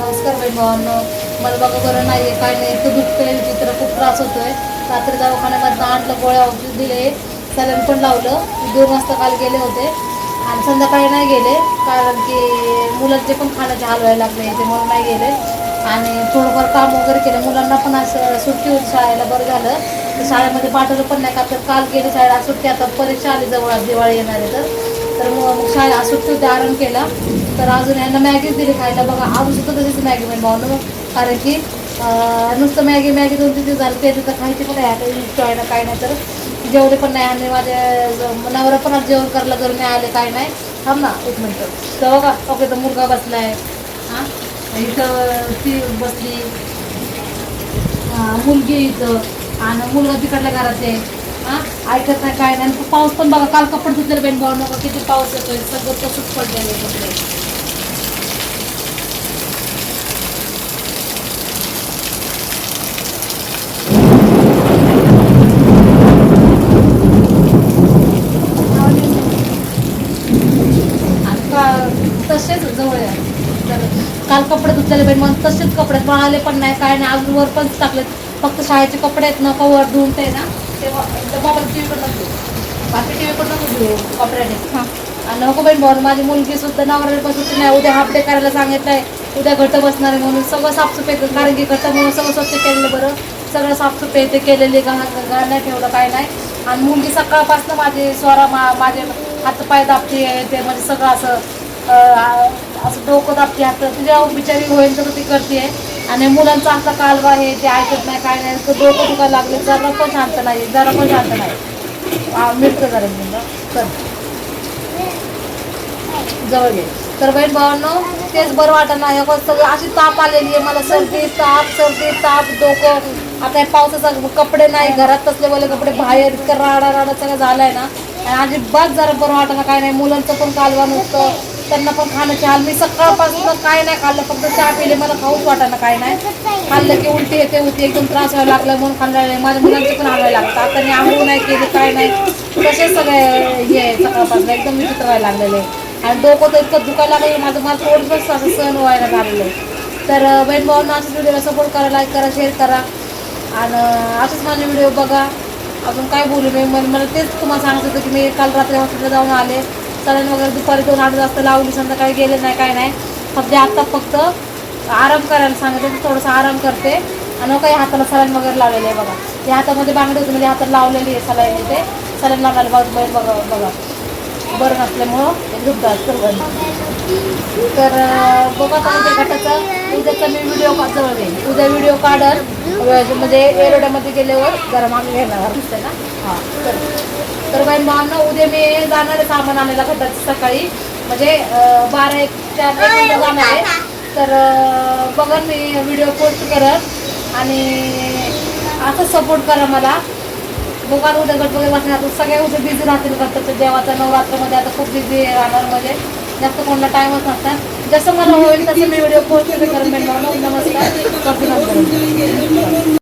नमस्कार बाई भावांनो मला बघा बरं नाही आहे काय नाही. तर दुखतंय चित्र खूप त्रास होतोय. रात्री दवाखान्यामधनं आणलं गोळ्या औषध दिले सॅलन पण लावलं. दोन वाजता काल गेले होते. आणि संध्याकाळी नाही गेले कारण की मुलांचे पण खाण्याचे हाल व्हायला लागले त्यामुळे नाही गेले. आणि थोडंफार काम वगैरे केलं. मुलांना पण असं सुट्टी होती शाळेला बरं झालं. तर शाळेमध्ये पाठवलं पण नाही. का तर काल गेले शाळेला सुट्टी. आता परीक्षा आली जवळ दिवाळी येणार आहे तर. तर मग मग शाळा सुट्टी होती आराम केला. तर अजून यांना मॅगीच दिली खायला. बघा अजून सुद्धा तशीच मॅगी मी भावनं कारण की नुसतं मॅगी मॅगी दोन तीन दिवस झालं ते तर खायची पण आहे. आता इन्स्टॉयला काय नाही तर. जेवढे पण नाही आणि माझ्या नवरा पण आज जेवण करायला घरी नाही आले काय नाही. थांब ना एक मिनटं. तर बघा ओके तर मुलगा आहे हां? इथं ती बसली. मुलगी इथं. आणि मुलगा तिकडल्या घरात आहे. हां? ऐकत नाही काय नाही. आणि पाऊस पण बघा काल कपडे धुतले बेन भाऊ नका किती पाऊस येतोय. सगळं तसंच पडलेलं आहे कपडे आणि का- काल कपडे धुतलेले बाई मग तसेच कपडे पळाले पण नाही काय नाही अजून वर पण टाकले फक्त शाळेचे कपडे आहेत ना कवर धुवून ते ना तेव्हा बाबा टी व्ही पण नको बाकी टी व्ही पण नको घेऊ कपड्याने आणि नको बाई भाऊ माझी मुलगी सुद्धा नवऱ्याला सुद्धा नाही. उद्या हाफ डे करायला सांगितलंय. उद्या घट बसणार आहे म्हणून सगळं साफसफाई कर- कारण की घट म्हणून सगळं स्वच्छ केलेलं बरं. सगळं साफसफाई ते केलेली घाण घाण नाही ठेवलं काय नाही. आणि मुलगी सकाळपासून माझी स्वरा मा माझे हातपाय दाबते ते म्हणजे सगळं असं असं डोकं दाबते आता तुझ्या बिचारी होईल तर ती करते आणि मुलांचा असा कालवा आहे ते ऐकत नाही काय नाही. तर डोकं दुखायला लागले. जरा पण शांत नाही. जरा पण शांत नाही. मिळतं जरा मिळतं कर जवळ घे तर बहीण भावांनो तेच बरं वाटत नाही. सगळं अशी ताप आलेली आहे. मला सर्दी ताप सर्दी ताप डोकं. आता पावसाचा कपडे नाही. घरात तसले वले कपडे बाहेर इतकं राडा राडा सगळं झालाय ना. आणि अजिबात जरा बरं वाटत काय नाही. मुलांचं पण कालवा नसतं त्यांना पण खाणं हाल. मी सकाळपासून काय नाही खाल्लं फक्त चहा पिले. मला खाऊच वाटायला काय नाही. खाल्लं की उलटी येते होती. एकदम त्रास व्हायला लागला म्हणून खाल्ला माझ्या मुलांचे पण हालायला लागतं आता मी आंघोळ नाही केली काय नाही. तसेच सगळे हे आहे सकाळपासून. एकदम विचित्र व्हायला लागलेले आणि डोकं तर इतकं दुखायला लागले माझं मला थोडंसं असं सहन व्हायला झालेलं आहे. तर बहीण भावांना अशाच व्हिडिओला सपोर्ट करा लाईक करा शेअर करा. आणि असंच माझे व्हिडिओ बघा. अजून काय बोलू मी? मला मला तेच तुम्हाला सांगत होतं की मी काल रात्री हॉस्पिटलला जाऊन आले. सलाईन वगैरे दुपारी दोन आठ वाजता लावली संध्याकाळी गेले नाही काय नाही. फक्त आत्ता फक्त आराम करायला सांगितलं तर थोडंसं आराम करते. आणि हो काही हाताला सलाईन वगैरे लावलेलं आहे बघा. ते हातामध्ये बांगडी होती म्हणजे हाताला लावलेली आहे सलाईन येते सलाईन लावायला बघ बैल बघा बघा. बरं नसल्यामुळं ते दुखतात सर्व तर बघा त्या ते उद्याचा मी व्हिडिओ जवळ घेईन. उद्या व्हिडिओ काढल म्हणजे एरोड्यामध्ये गेल्यावर जरा मागे घेणार दिसतंय ना? हां तर तर बाई ना उद्या मी जाणार आहे सामान आणायला गटाचं सकाळी. म्हणजे बारा एक चार जाणार आहे. तर बघा मी व्हिडिओ पोस्ट करत आणि असं सपोर्ट करा मला. दुकान उद्या गट वगैरे बसणार आता सगळ्या उद्या बिझी राहतील गटाच्या देवाचा नवरात्रमध्ये आता खूप बिझी राहणार म्हणजे. जास्त कोणाला टाईमच नसतात जसं मला होईल तसं मी व्हिडिओ पोस्ट करेन. नमस्कार.